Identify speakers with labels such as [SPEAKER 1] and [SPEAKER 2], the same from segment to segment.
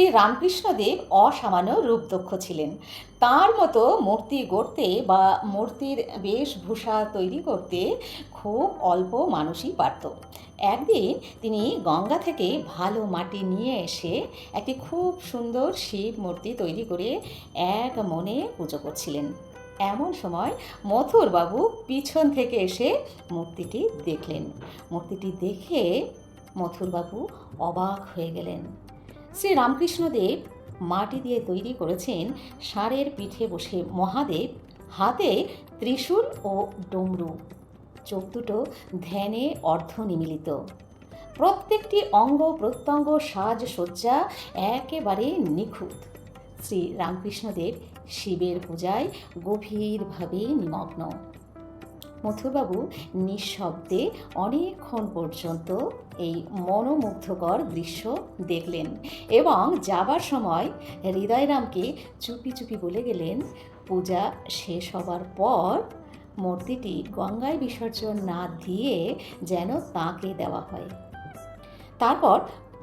[SPEAKER 1] শ্রী রামকৃষ্ণদেব অসামান্য রূপদক্ষ ছিলেন। তার মতো মূর্তি গড়তে বা মূর্তির বেশভূষা তৈরি করতে খুব অল্প মানুষই পারত। একদিন তিনি গঙ্গা থেকে ভালো মাটি নিয়ে এসে একটি খুব সুন্দর শিব মূর্তি তৈরি করে এক মনে পুজো করছিলেন। এমন সময় মথুরবাবু পিছন থেকে এসে মূর্তিটি দেখলেন। মূর্তিটি দেখে মথুরবাবু অবাক হয়ে গেলেন। শ্রী রামকৃষ্ণদেব মাটি দিয়ে তৈরি করেছেন ষাঁড়ের পিঠে বসে মহাদেব হাতে ত্রিশূল ও ডমরু। চোখ দুটো ধ্যানে অর্ধ নিমিলিত। প্রত্যেকটি অঙ্গ প্রত্যঙ্গ সাজসজ্জা একেবারে নিখুঁত। শ্রী রামকৃষ্ণদেব শিবের পূজায় গভীরভাবে নিমগ্ন। মথুরবাবু নিঃশব্দে অনেকক্ষণ পর্যন্ত এই মনোমুগ্ধকর দৃশ্য দেখলেন এবং যাবার সময় হৃদয়রামকে চুপি চুপি বলে গেলেন, পূজা শেষ হবার পর মূর্তিটি গঙ্গায় বিসর্জন না দিয়ে যেন তাকে দেওয়া হয়। তারপর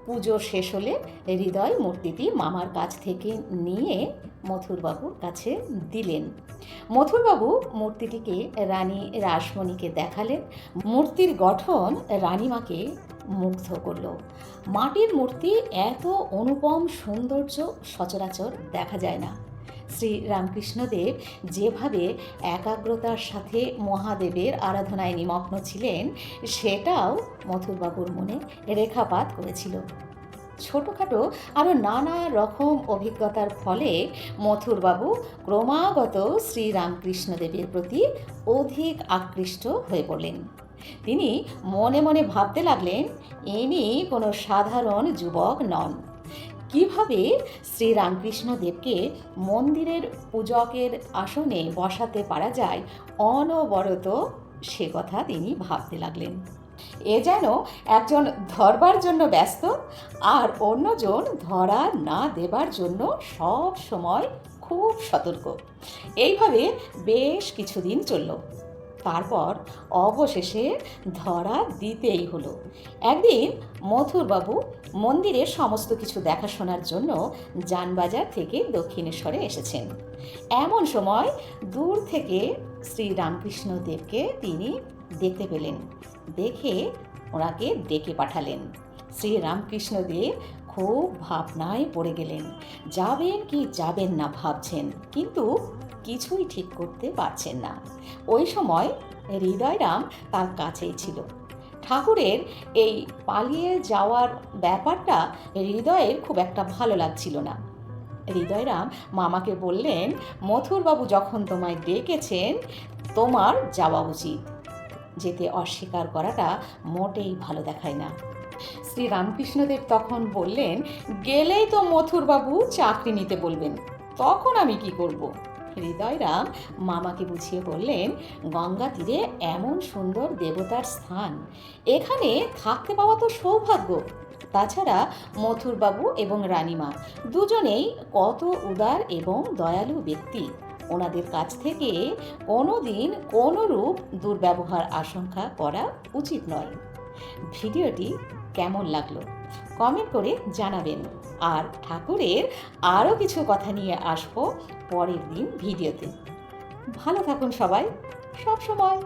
[SPEAKER 1] পুজো শেষ হলে হৃদয় মূর্তিটি মামার কাছ থেকে নিয়ে মথুরবাবুর কাছে দিলেন। মথুরবাবু মূর্তিটিকে রানী রাসমণিকে দেখালেন। মূর্তির গঠন রানীমাকে মুগ্ধ করল। মাটির মূর্তি এত অনুপম সৌন্দর্য সচরাচর দেখা যায় না। শ্রী রামকৃষ্ণদেব যেভাবে একাগ্রতার সাথে মহাদেবের আরাধনায় নিমগ্ন ছিলেন, সেটাও মথুরবাবুর মনে রেখাপাত করেছিল। ছোটোখাটো আরও নানা রকম অভিজ্ঞতার ফলে মথুরবাবু ক্রমাগত শ্রীরামকৃষ্ণদেবের প্রতি অধিক আকৃষ্ট হয়ে পড়লেন। তিনি মনে মনে ভাবতে লাগলেন ইনি কোনো সাধারণ যুবক নন। কীভাবে শ্রী রামকৃষ্ণদেবকে মন্দিরের পূজকের আসনে বসাতে পারা যায় অনবরত? সে কথা তিনি ভাবতে লাগলেন। এ যেন একজন ধরবার জন্য ব্যস্ত আর অন্যজন ধরা না দেবার জন্য সব সময় খুব সতর্ক। এইভাবে বেশ কিছুদিন চলল। তারপর অবশেষে ধরা দিতেই হলো। একদিন মথুরবাবু মন্দিরের সমস্ত কিছু দেখাশোনার জন্য যানবাজার থেকে দক্ষিণেশ্বরে এসেছেন। এমন সময় দূর থেকে শ্রী রামকৃষ্ণ দেবকে তিনি দেখতে পেলেন। দেখে ওনাকে ডেকে পাঠালেন। শ্রী রামকৃষ্ণদেব খুব ভাবনায় পড়ে গেলেন। যাবেন কি যাবেন না ভাবছেন। কিন্তু কিছুই ঠিক করতে পারছেন না। ওই সময় হৃদয়রাম তার কাছেই ছিল। ঠাকুরের এই পালিয়ে যাওয়ার ব্যাপারটা হৃদয়ের খুব একটা ভালো লাগছিল না। হৃদয়রাম মামাকে বললেন, মথুরবাবু যখন তোমায় ডেকেছেন, তোমার যাওয়া উচিত। যেতে অস্বীকার করাটা মোটেই ভালো দেখায় না। শ্রী রামকৃষ্ণদেব তখন বললেন, গেলেই তো মথুরবাবু চাকরি নিতে বলবেন, তখন আমি কি করব? হৃদয়রাম মামাকে বুঝিয়ে বললেন, গঙ্গা তীরে এমন সুন্দর দেবতার স্থান। এখানে থাকতে পাওয়া তো সৌভাগ্য। তাছাড়া মথুরবাবু এবং রানীমা দুজনেই কত উদার এবং দয়ালু ব্যক্তি। ওনাদের কাছ থেকে কোনো দিন কোনোরূপ দুর্ব্যবহার আশঙ্কা করা উচিত নয়। ভিডিওটি কেমন লাগল? কমেন্ট করে জানাবেন। আর ঠাকুরের আরও কিছু কথা নিয়ে আসব পরের দিন ভিডিওতে। ভালো থাকুন সবাই। সব সময়।